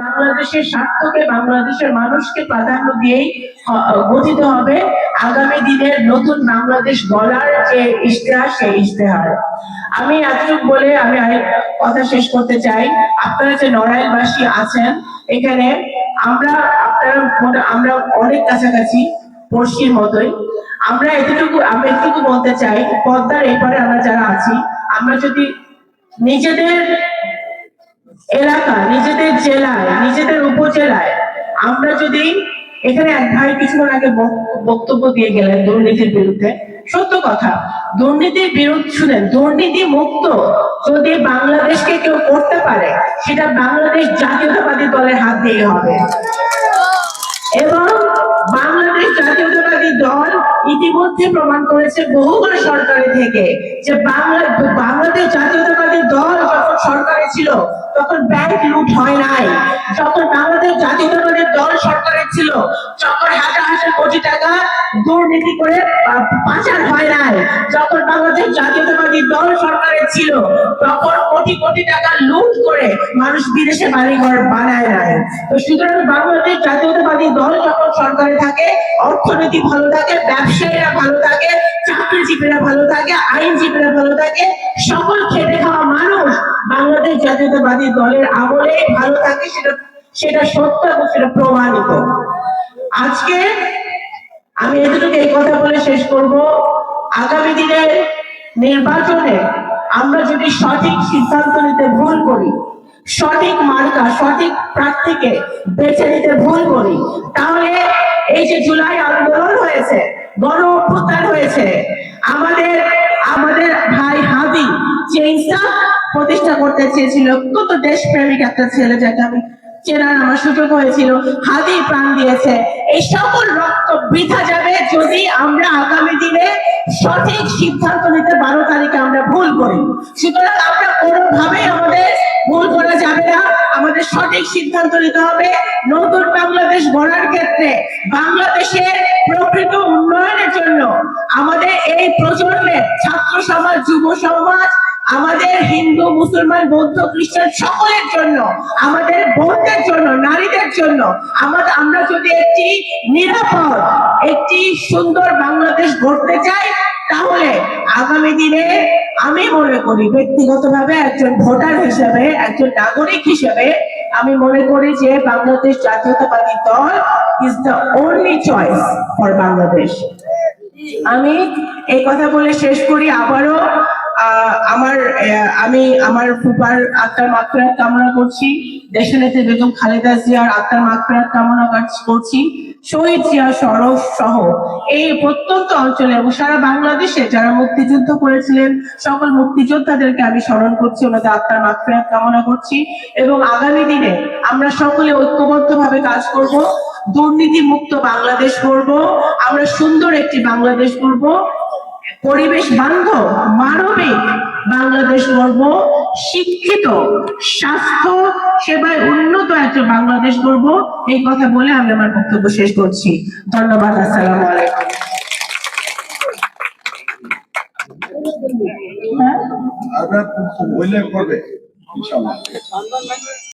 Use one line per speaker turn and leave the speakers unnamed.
বাংলাদেশের স্বার্থকে, বাংলাদেশের মানুষকে প্রাধান্য দিয়েই গঠিত হবে আগামী দিনের নতুন বাংলাদেশ গড়ার যে ইশতেহার, সেই ইশতেহার। আমি এতটুকু বলে আমি কথা শেষ করতে চাই। আপনারা যে নড়াইলবাসী আছেন, এখানে আমরা, আপনারা আমরা অনেক কাছাকাছি, পড়শির মতোই। আমরা এতটুকু আমরা এতটুকু বলতে চাই, পদ্মার এপারে আমরা যারা আছি, আমরা যদি নিজেদের এলাকা নিজেদের জেলায়, নিজেদের উপজেলায়। আমরা যদি এখানে এক ভাই কিছুক্ষণ আগে বক্তব্য দিয়ে গেলেন দুর্নীতির বিরুদ্ধে। সত্য কথা, দুর্নীতির বিরুদ্ধে, শুনেন দুর্নীতি মুক্ত যদি বাংলাদেশকে কেউ করতে পারে, সেটা বাংলাদেশ জাতীয়তাবাদী দলের হাত দিয়ে হবে। এবং বাংলাদেশ জাতীয়তাবাদী দল ইতিমধ্যে প্রমাণ করেছে বহুবার সরকারে থেকে যে বাংলা, বাংলাদেশ জাতীয়তাবাদী ছিল, তখন ব্যাংক লুট হয় নাই। যখন বাংলাদেশ জাতীয়তাবাদী দল সরকারের ছিল, যখন হাজার হাজার কোটি টাকা দুর্নীতি করে পাচার হয় নাই, যখন বাংলাদেশ জাতীয়তাবাদী দল সরকারের ছিল, তখন কোটি কোটি টাকা লুট করে মানুষ বিদেশে বাড়িঘর বানায় নাই। তো সুতরাং বাংলাদেশ জাতীয়তাবাদী দল যখন সরকারে থাকে, অর্থনীতি ভালো থাকে, ব্যবসায়ীরা ভালো থাকে, চাকরিজীবীরা ভালো থাকে, আইনজীবীরা ভালো থাকে, সকল মানুষ বাংলাদেশ জাতীয়তাবাদী দলের আমলে ভালো থাকে, সেটা সেটা সত্য এবং সেটা প্রমাণিত। আজকে আমি এতটুকু এই কথা বলে শেষ করব। আগামী দিনে নির্বাচনে আমরা যদি সঠিক সিদ্ধান্ত নিতে ভুল করি, সঠিক মার্কা, সঠিক প্রার্থীকে বেছে নিতে ভুল করি, তাহলে এই যে জুলাই আন্দোলন হয়েছে, গণ অভ্যুত্থান হয়েছে আমাদের আমাদের প্রতিষ্ঠা করতে চেয়েছিল। কত দেশপ্রেমিক একটা ছেলে যাকে আমি চেনার আমার সুযোগ হয়েছিল। হাদি প্রাণ দিয়েছে। এই সকল রক্ত বৃথা যাবে যদি আমরা আগামী দিনে সঠিক সিদ্ধান্ত নিতে বারো তারিখে আমরা ভুল করি। সুতরাং আমরা কোনোভাবেই আমাদের ভুল করা যাবে না। আমাদের সঠিক সিদ্ধান্ত নিতে হবে নতুন বাংলাদেশ গড়ার ক্ষেত্রে। বাংলাদেশের প্রকৃত উন্নয়নের জন্য আমাদের এই প্রজন্মের ছাত্র সমাজ, যুব সমাজ আমাদের হিন্দু, মুসলমান, বৌদ্ধ, খ্রিস্টান সকলের জন্য, আমাদের বোনদের জন্য, নারীদের জন্য আমাদের আমরা যদি একটি নিরাপদ, একটি সুন্দর বাংলাদেশ গড়তে চাই, তাহলে আগামী দিনে আমি মনে করি ব্যক্তিগতভাবে একজন ভোটার হিসেবে, একজন নাগরিক হিসেবে, আমি মনে করি যে বাংলাদেশ জাতীয়তাবাদী দল is the only choice for Bangladesh. আমি এই কথা বলে শেষ করি, আবারও আমার আমি আমার ফুপার আত্মার মাত্রার কামনা করছি। দেশনেত্রী বেগম খালেদা জিয়ার আত্মার মাত্রার কামনা করছি। শহীদ জিয়া সরফ সহ এই প্রত্যন্ত অঞ্চলে এবং সারা বাংলাদেশে যারা মুক্তিযুদ্ধ করেছিলেন, সকল মুক্তিযোদ্ধাদেরকে আমি স্মরণ করছি, ওনাদের আত্মার মাত্রার কামনা করছি এবং আগামী দিনে আমরা সকলে ঐক্যবদ্ধ ভাবে কাজ করব দুর্নীতি মুক্ত বাংলাদেশ করব আমরা সুন্দর একটি বাংলাদেশ করব পরিবেশ বান্ধব, মানবিক, বাংলাদেশ গড়ব শিক্ষিত, স্বাস্থ্য সেবায় উন্নত একটা বাংলাদেশ গড়ব এই কথা বলে আমি আমার বক্তব্য শেষ করছি। ধন্যবাদ, আসসালামু আলাইকুম। হ্যাঁ?
করবে ইনশাআল্লাহ।